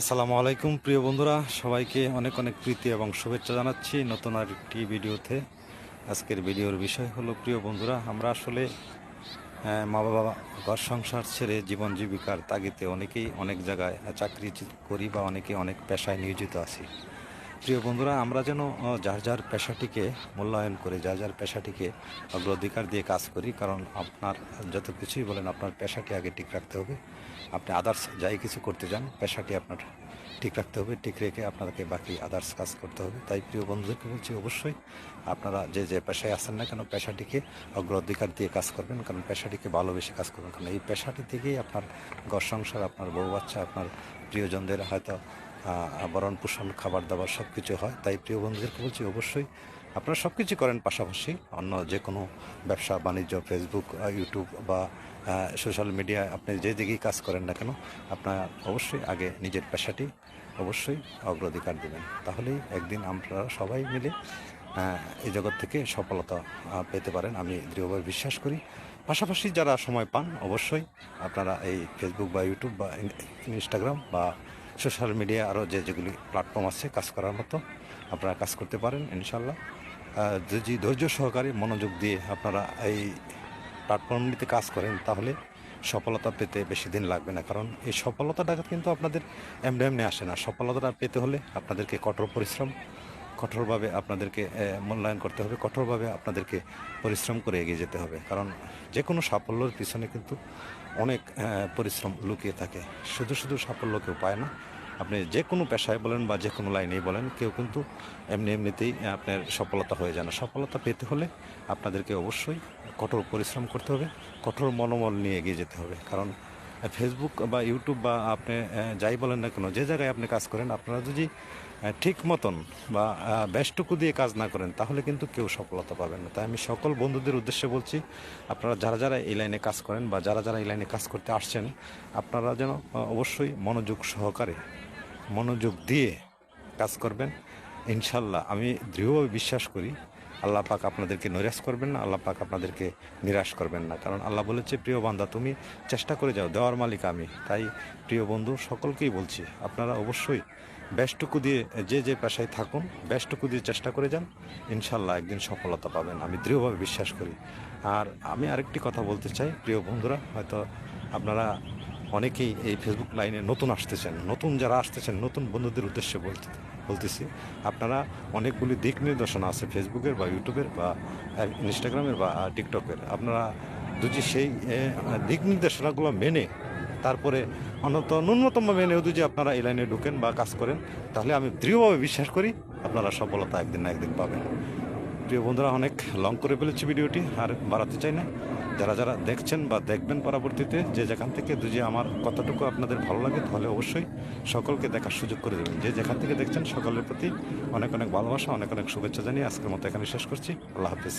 আসসালামু আলাইকুম, প্রিয় বন্ধুরা। সবাইকে অনেক অনেক প্রীতি এবং শুভেচ্ছা জানাচ্ছি নতুন আর একটি ভিডিওতে। আজকের ভিডিওর বিষয় হলো, প্রিয় বন্ধুরা, আমরা আসলে মা বাবা ঘর সংসার ছেড়ে জীবন জীবিকার তাগিতে অনেকেই অনেক জায়গায় চাকরি করি বা অনেকে অনেক পেশায় নিয়োজিত আছি। প্রিয় বন্ধুরা, আমরা যেন যার যার পেশাটিকে মূল্যায়ন করি, যার যার পেশাটিকে অগ্রাধিকার দিয়ে কাজ করি, কারণ আপনার যত কিছুই বলেন, আপনার পেশাটি আগে ঠিক রাখতে হবে। আপনি আদার্স যাই কিছু করতে যান, পেশাটি আপনার ঠিক রাখতে হবে, ঠিক রেখে আপনাকে বাকি আদার্স কাজ করতে হবে। তাই প্রিয় বন্ধুদেরকে বলছি, অবশ্যই আপনারা যে যে পেশায় আসেন না কেন, পেশাটিকে অগ্রাধিকার দিয়ে কাজ করবেন, কারণ পেশাটিকে ভালোবেসে কাজ করবেন। কারণ এই পেশাটি থেকেই আপনার ঘর সংসার, আপনার বউ বাচ্চা, আপনার প্রিয়জনদের হয়তো বরণ পোষণ, খাবার দাবার সব কিছু হয়। তাই প্রিয় বন্ধুদেরকে বলছি, অবশ্যই আপনারা সব কিছু করেন পাশাপাশি। অন্য যে কোনো ব্যবসা, বাণিজ্য ফেসবুক ইউটিউব বা সোশ্যাল মিডিয়ায় আপনি যে দিকেই কাজ করেন না কেন, আপনার অবশ্যই আগে নিজের পেশাটি অবশ্যই অগ্রাধিকার দেবেন। তাহলেই একদিন আমরা সবাই মিলে এই জগৎ থেকে সফলতা পেতে পারেন। আমি দৃঢ়ভাবে বিশ্বাস করি। পাশাপাশি যারা সময় পান, অবশ্যই আপনারা এই ফেসবুক বা ইউটিউব বা ইনস্টাগ্রাম বা সোশ্যাল মিডিয়া আরও যে যেগুলি প্ল্যাটফর্ম আছে কাজ করার মতো আপনারা কাজ করতে পারেন ইনশাল্লাহ যদি ধৈর্য সহকারে মনোযোগ দিয়ে আপনারা এই প্ল্যাটফর্মটিতে কাজ করেন, তাহলে সফলতা পেতে বেশি দিন লাগবে না। কারণ এই সফলতাটা কিন্তু আপনাদের এমনি এমনি আসে না। সফলতাটা পেতে হলে আপনাদেরকে কঠোর পরিশ্রম কঠোরভাবে আপনাদেরকে মূল্যায়ন করতে হবে, কঠোরভাবে আপনাদেরকে পরিশ্রম করে এগিয়ে যেতে হবে। কারণ যে কোনো সাফল্যের পিছনে কিন্তু অনেক পরিশ্রম লুকিয়ে থাকে। শুধু শুধু সাফল্য কেউ পায় না। আপনি যে কোনো পেশায় বলেন বা যে কোনো লাইনেই বলেন, কেউ কিন্তু এমনি এমনিতেই আপনার সফলতা হয়ে যায় না। সফলতা পেতে হলে আপনাদেরকে অবশ্যই কঠোর পরিশ্রম করতে হবে, কঠোর মনোবল নিয়ে এগিয়ে যেতে হবে। কারণ ফেসবুক বা ইউটিউব বা আপনি যাই বলেন না কেন, যে জায়গায় আপনি কাজ করেন, আপনারা যদি ঠিক মতন বা বেশটুকু দিয়ে কাজ না করেন, তাহলে কিন্তু কেউ সফলতা পাবেন না। তাই আমি সকল বন্ধুদের উদ্দেশ্যে বলছি, আপনারা যারা যারা এই লাইনে কাজ করেন বা যারা যারা এই লাইনে কাজ করতে আসছেন, আপনারা যেন অবশ্যই মনোযোগ সহকারে, মনোযোগ দিয়ে কাজ করবেন। ইনশাল্লাহ, আমি দৃঢ়ভাবে বিশ্বাস করি আল্লাহ পাক আপনাদেরকে নৈরাশ করবেন না, আল্লাহ পাক আপনাদেরকে নিরাশ করবেন না। কারণ আল্লাহ বলেছে, প্রিয় বান্দা, তুমি চেষ্টা করে যাও, দেওয়ার মালিক আমি। তাই, প্রিয় বন্ধু, সকলকেই বলছি, আপনারা অবশ্যই বেশটুকু দিয়ে যে যে পেশায় থাকুন বেশটুকু দিয়ে চেষ্টা করে যান ইনশাল্লাহ একদিন সফলতা পাবেন, আমি দৃঢ়ভাবে বিশ্বাস করি। আর আমি আরেকটি কথা বলতে চাই, প্রিয় বন্ধুরা, হয়তো আপনারা অনেকেই এই ফেসবুক লাইনে নতুন আসতেছেন, নতুন যারা আসতেছেন, নতুন বন্ধুদের উদ্দেশ্যে বলতে বলতেছি, আপনারা অনেকগুলি দিক নির্দেশনা আছে ফেসবুকের বা ইউটিউবের বা ইনস্টাগ্রামের বা টিকটকের আপনারা যদি সেই দিক নির্দেশনাগুলো মেনে, তারপরে অনত ন্যূনতম মেনেও যদি আপনারা এই লাইনে ঢুকেন বা কাজ করেন, তাহলে আমি দৃঢ়ভাবে বিশ্বাস করি আপনারা সফলতা একদিন না একদিন পাবেন। প্রিয় বন্ধুরা, অনেক লং করে ফেলেছি ভিডিওটি, আর বাড়াতে চাই না। যারা যারা দেখছেন বা দেখবেন পরবর্তীতে, যে যেখান থেকে যে আমার কতটুকু আপনাদের ভালো লাগে, তাহলে অবশ্যই সকলকে দেখার সুযোগ করে দেবেন। যে যেখান থেকে দেখছেন, সকলের প্রতি অনেক অনেক ভালোবাসা, অনেক অনেক শুভেচ্ছা জানিয়ে আজকের মতো এখানে শেষ করছি। আল্লাহ হাফিজ।